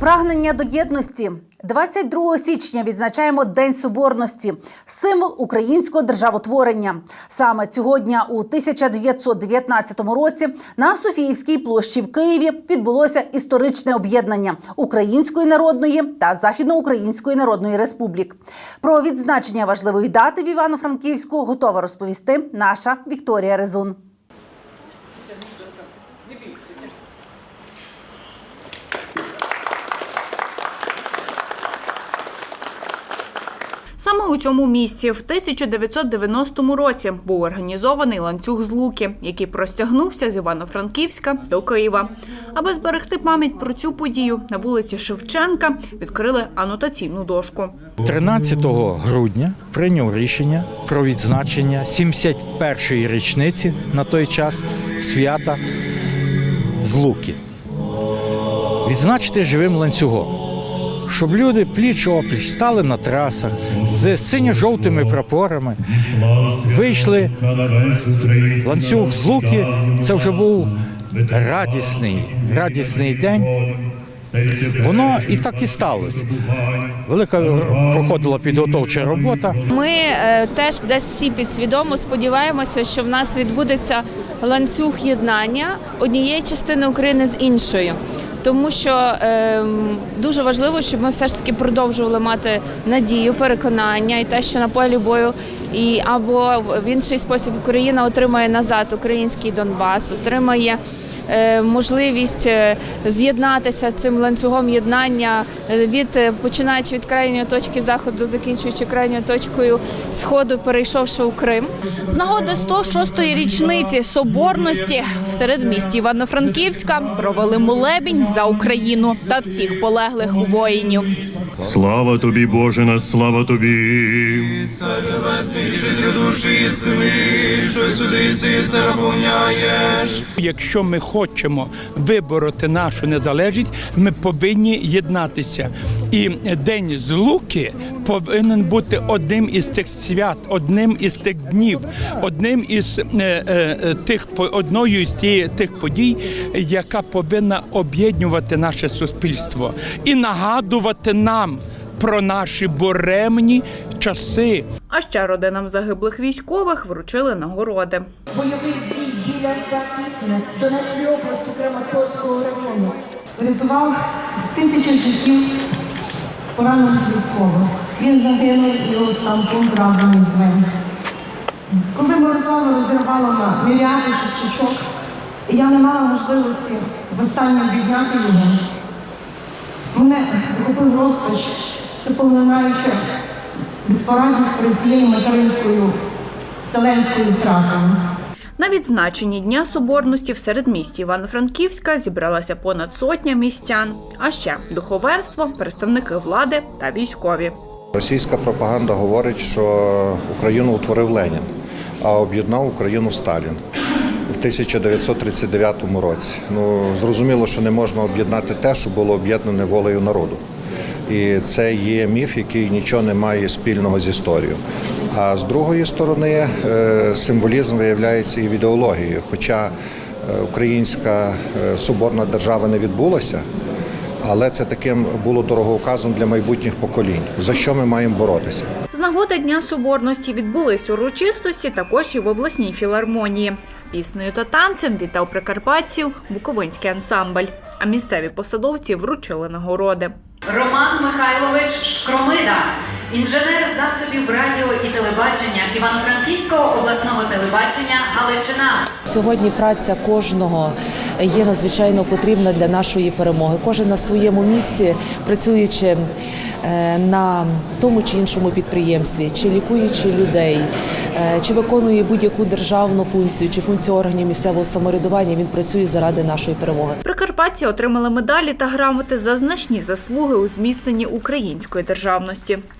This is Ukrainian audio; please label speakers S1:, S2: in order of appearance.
S1: Прагнення до єдності 22 січня відзначаємо День Соборності, символ українського державотворення. Саме цього дня у 1919 році на Софіївській площі в Києві відбулося історичне об'єднання Української народної та Західноукраїнської Народної Республік. Про відзначення важливої дати в Івано-Франківську готова розповісти наша Вікторія Резун.
S2: Саме у цьому місці в 1990 році був організований ланцюг з Луки, який простягнувся з Івано-Франківська до Києва. Аби зберегти пам'ять про цю подію, на вулиці Шевченка відкрили анотаційну дошку.
S3: 13 грудня прийняв рішення про відзначення 71-ї річниці на той час свята з Луки. Відзначити живим ланцюгом, щоб люди пліч опліч стали на трасах з синьо-жовтими прапорами, вийшли ланцюг з Луки. Це вже був радісний, радісний день. Воно і так і сталося. Велика проходила підготовча робота.
S4: Ми е, теж десь всі підсвідомо сподіваємося, що в нас відбудеться ланцюг єднання однієї частини України з іншою. Тому що е, дуже важливо, щоб ми все ж таки продовжували мати надію, переконання і те, що на полі бою і або в інший спосіб Україна отримає назад український Донбас, отримає можливість е, з'єднатися цим ланцюгом єднання е, від е, починаючи від крайньої точки заходу, закінчуючи крайньою точкою сходу, перейшовши у Крим.
S5: З нагоди 106-ї річниці соборності в середмісті Івано-Франківська провели молебінь за Україну та всіх полеглих воїнів.
S6: Слава тобі, Боже наш, слава тобі.
S7: Якщо ми хочемо вибороти нашу незалежність, ми повинні єднатися. І День Злуки повинен бути одним із цих свят, одним із тих днів, одним із е, е, тих по- одною з тих подій, яка повинна об'єднувати наше суспільство і нагадувати нам про наші буремні часи.
S2: А ще родинам загиблих військових вручили нагороди.
S8: бойових біля Західне Донецької області Краматорського району. Врятував тисячі життів поранених військових. Він загинув його стан разом із ним. Коли Мирослава розірвала на часточок, і я не мала можливості востаннє обійняти його. Мене охопив розпач, всепоглинаюча безпорадність перед цією материнською вселенською втратою.
S2: На відзначенні Дня Соборності в середмісті Івано-Франківська зібралася понад сотня містян, а ще духовенство, представники влади та військові.
S9: Російська пропаганда говорить, що Україну утворив Ленін, а об'єднав Україну Сталін в 1939 році. Ну зрозуміло, що не можна об'єднати те, що було об'єднане волею народу. І це є міф, який нічого не має спільного з історією. А з другої сторони, е, символізм виявляється і в ідеології. Хоча е, українська е, соборна держава не відбулася, але це таким було дороговказом для майбутніх поколінь. За що ми маємо боротися?
S2: З нагоди Дня Соборності відбулись урочистості також і в обласній філармонії. Піснею та танцем вітав прикарпатців Буковинський ансамбль. А місцеві посадовці вручили нагороди.
S10: Роман Михайлович Шкромида, інженер засобів радіо і телебачення Івано-Франківського обласного телебачення Галичина.
S11: Сьогодні праця кожного є надзвичайно потрібна для нашої перемоги. Кожен на своєму місці, працюючи е, на тому чи іншому підприємстві, чи лікуючи людей, е, чи виконує будь-яку державну функцію, чи функцію органів місцевого самоврядування, він працює заради нашої перемоги.
S2: Прикарпатці отримали медалі та грамоти за значні заслуги у зміцненні української державності.